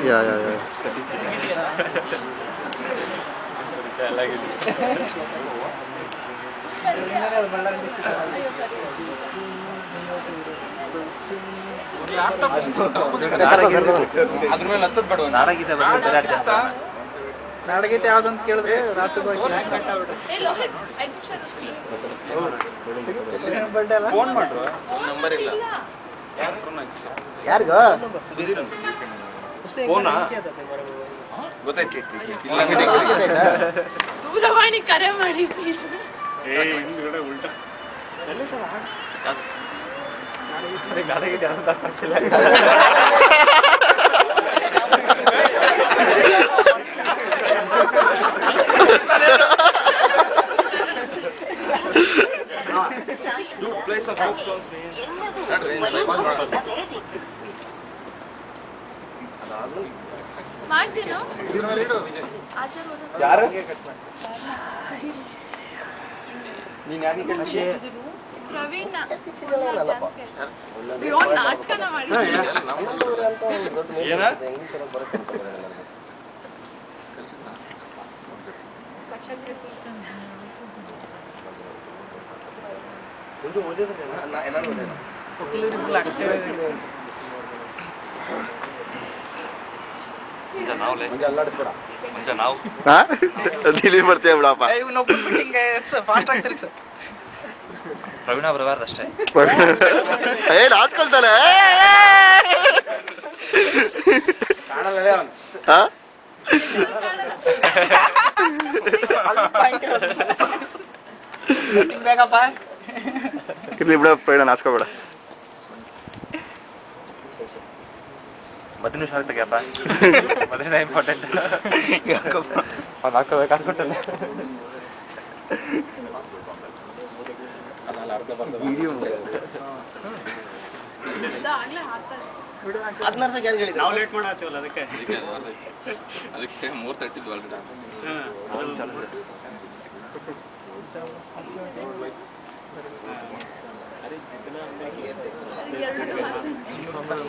Yeah, yeah, yeah. ಅದ್ರ ಮೇಲೆ ಹತ್ತದ್ ಬೇಡ ನಾಡಗೀತೆ? ನಾಡಗೀತೆ ಯಾವ್ದಂತ ಕೇಳಿದ್ರೆ ರಾತ್ರಿ ಬರ್ಡೇ ಅಲ್ಲ ಫೋನ್ ಮಾಡ್ರು? ನಂಬರ್ ಇಲ್ಲ. ಯಾರಿಗ? ಫೋನಾ? ಗೊತ್ತಾಯ್ತು. ಇಲ್ಲ ಅಂದ್ರೆ ದೂರವಾಣಿ ಕರೆ ಮಾಡಿ ಪ್ಲೀಸ್ ನಾಡಗೀತೆ ಯಾವ್ದು ಅರ್ಥ ಆಗ್ತಿಲ್ಲ. ಪ್ಲೇ ಮಾಡ್ತೀನೋ? ಯಾರು? ಓದೋದು. ಯಾರು ಪ್ರವೀಣ್. ನಾ ನಾಟಕನ ಮಾಡಿ ಏನ ಹಾ? ಬರ್ತೀಯ ಬಿಡಪ್ಪ. ಮೀಟಿಂಗ್ ಫಾಸ್ಟ್ ಆಗ್ತಿರಿ ಸರ್. ಪ್ರವೀಣ ಬರಬಾರ್ದು ಅಷ್ಟೇ. ಏ ನಾಚ್ಕೊಳ್ತಾನೆ. ಹಾ? ಬೇಕಪ್ಪ ಇರ್ಲಿ ಬಿಡ ಬೇಡ ನಾಚ್ಕೋಬೇಡ. ಮೊದಲನೇ ಸಾಲ ತೆಗಿಯಪ್ಪ. ಮೊದಲನೇ ಇಂಪಾರ್ಟೆಂಟ್ ಅವ್ನು ಹಾಕೋಬೇಕು ಅನ್ಕೊಟ್ಟಲ್ಲ ಆಗ್ಲೇ ಹಾಕ್ತಾರೆ ನಾವು ಲೇಟ್ ಮಾಡಾತೀವಲ್ಲ ಅದಕ್ಕೆ. ಅದಕ್ಕೆ ಮೂರ್ ಆಲ್ರೆಡಿ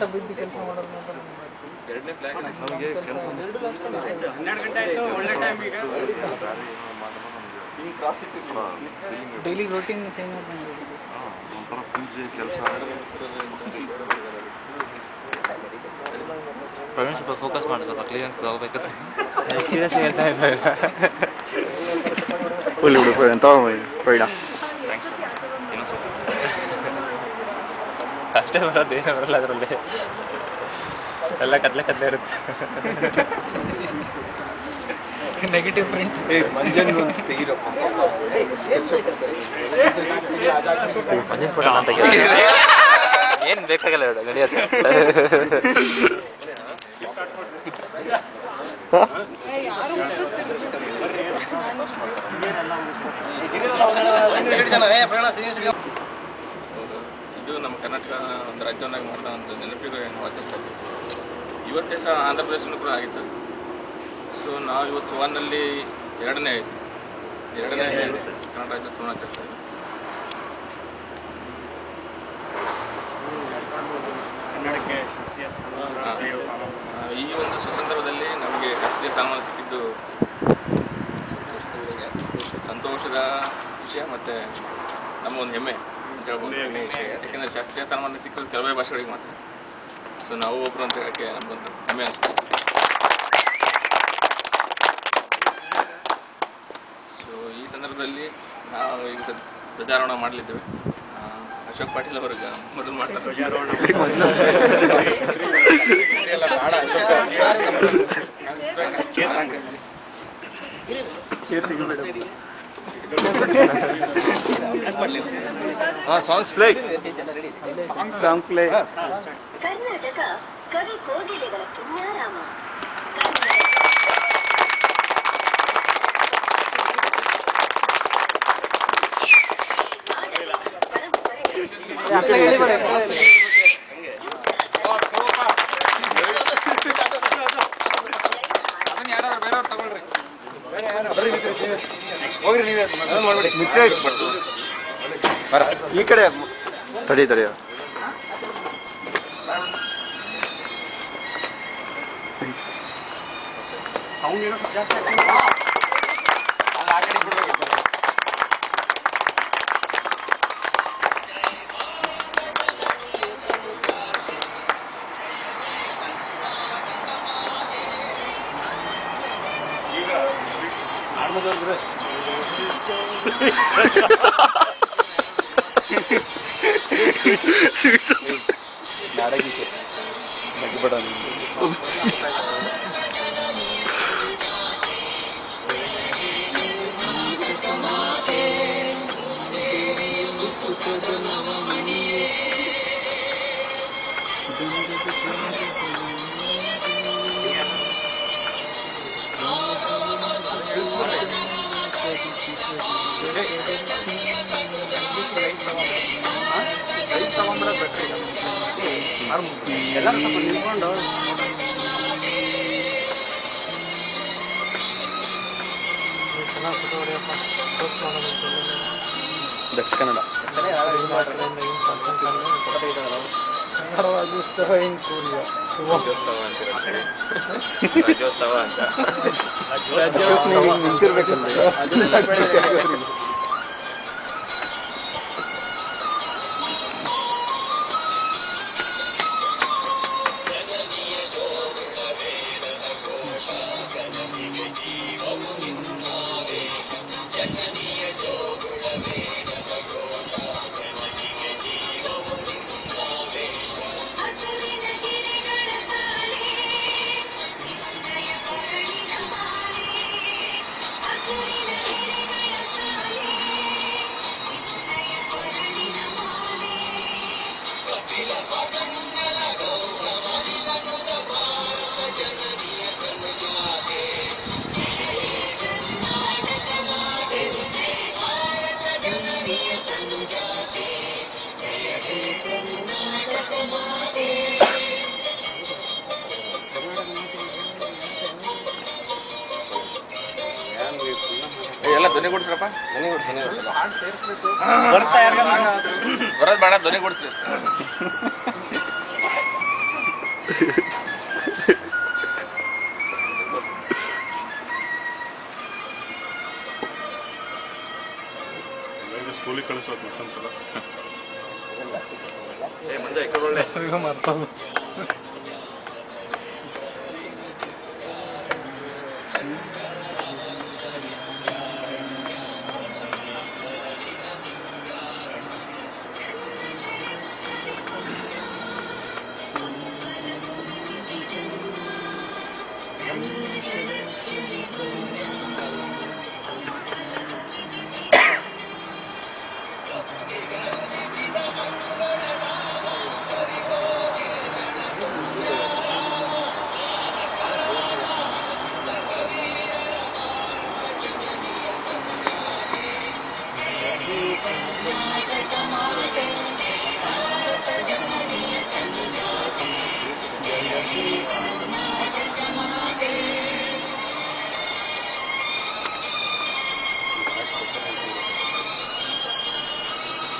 ಬಿದ್ದು ಕೆಲಸ ಮಾಡೋದು ಮಾತ್ರ ಎರಡನೇ ಫ್ಲಾಗ್ ಹನ್ನೆರಡು ಗಂಟೆ ಆಯ್ತು ಒಳ್ಳೆ ಟೈಮ್ ಈಗ ಡೈಲಿ ರೂಟೀನ್ ಚೇಂಜ್ ಒಂಥರ ಪೂಜೆ ಕೆಲಸ ಪ್ರವೀಣ್ ಸ್ವಲ್ಪ ಫೋಕಸ್ ಮಾಡಿ ಸ್ವಲ್ಪ ಕ್ಲಿಯರ್ ಹೋಗ್ಬೇಕಾದ್ರೆ ಸೀರಿಯಸ್ ಹೇಳ್ತಾ ಇಲ್ಲ ಫುಲ್ ಬಿಡು ಬೇಡ ಥ್ಯಾಂಕ್ಸ್ ಇನ್ನೊಂದು ಸ್ವಲ್ಪ ಅಷ್ಟೇ ಬರೋದು ಏನೂ ಬರಲ್ಲ ಅದರಲ್ಲಿ. ಎಲ್ಲ ಕತ್ಲೆ ಕತ್ಲೆ ಇರುತ್ತೆ. ನೆಗೆಟಿವ್ ಪ್ರಿಂಟ್ ತೆಗಿರಪ್ಪ ಫೋಟೋ ಅಂತ ಏನು ಬೇಕಾಗಲ್ಲ ಜನ ನಡೆಯುತ್ತೆ. ನಮ್ಮ ಕರ್ನಾಟಕ ಒಂದು ರಾಜ್ಯವನ್ನಾಗಿ ಮಾಡಿದ ಒಂದು ನೆನಪಿಗೂ ನಾವು ಆಚರಿಸ್ತಾ ಇದ್ದೀವಿ ಇವತ್ತೇ ಸಹ ಆಂಧ್ರ ಪ್ರದೇಶನೂ ಕೂಡ ಆಗಿತ್ತು. ಸೊ ನಾವು ಇವತ್ತು ಒನ್ನಲ್ಲಿ ಎರಡನೇ ಆಯಿತು. ಎರಡನೇ ಕನ್ನಡ ರಾಜ್ಯೋತ್ಸವ ಆಚರಿಸ್ತಾ ಇದ್ದೀವಿ ಕನ್ನಡಕ್ಕೆ ಶಾಸ್ತ್ರೀಯ ಶಾಸ್ತ್ರೀಯ ಆ, ಈ ಒಂದು ಸುಸಂದರ್ಭದಲ್ಲಿ ನಮಗೆ ಶಾಸ್ತ್ರೀಯ ಸನ್ಮಾನ ಸಿಕ್ಕಿದ್ದು ಸಂತೋಷದ ವಿಷಯ ಮತ್ತು ನಮ್ಮ ಒಂದು ಹೆಮ್ಮೆ. ಯಾಕೆಂದರೆ ಶಾಸ್ತ್ರೀಯ ತನಮಾನ ಸಿಕ್ಕೋದು ಕೆಲವೇ ಭಾಷೆಗಳಿಗೆ ಮಾತ್ರ. ಸೊ ನಾವು ಒಬ್ರು ಅಂತ ಹೇಳಕ್ಕೆ ನಮಗೊಂದು ಹೆಮ್ಮೆ ಅನಿಸ್ತು ಸೊ ಈ ಸಂದರ್ಭದಲ್ಲಿ ನಾವು ಈಗ ಧ್ವಜ- ಧ್ವಜಾರೋಹಣ ಮಾಡಲಿದ್ದೇವೆ. ಅಶೋಕ್ ಪಾಟೀಲ್ ಅವ್ರಿಗೆ ಮೊದಲು ಮಾಡ್ತಾರೆ. ಧ್ವಜಾರೋಹಣ songs play song play Karnataka ಕವಿ ಕೋಗಿಲೆಗಳ ಪುಣ್ಯಾರಾಮ ಯಾರಾದ್ರೂ ಬೇರೆಯವ್ರು ತಗೊಳ್ರಿ ಈ ಕಡೆ ತಡಿ ತಡಿ Ha ha ha! ಎಲ್ಲರೂ ಸ್ವಲ್ಪ ನಿಂತ್ಕೊಂಡು ದಕ್ಷಿಣ ಕನ್ನಡ ರಾಜ್ಯೋತ್ಸವ ಅಂತೀರ ರಾಜ್ಯೋತ್ಸವ ಅಂತ ಹಸುರಿನ Ladies. ಏ, ಎಲ್ಲ ಧ್ವನಿ ಕೊಡ್ಸ್ರಪ್ಪ ಬರೋದ್ ಬೇಡ ಧ್ವನಿ ಕೊಡ್ಸ್ರಿ ಸ್ಕೂಲಿಗೆ ಕಳಿಸೋದು ಮತ್ತೊಂದ್ಸಲ Yeah.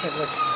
It looks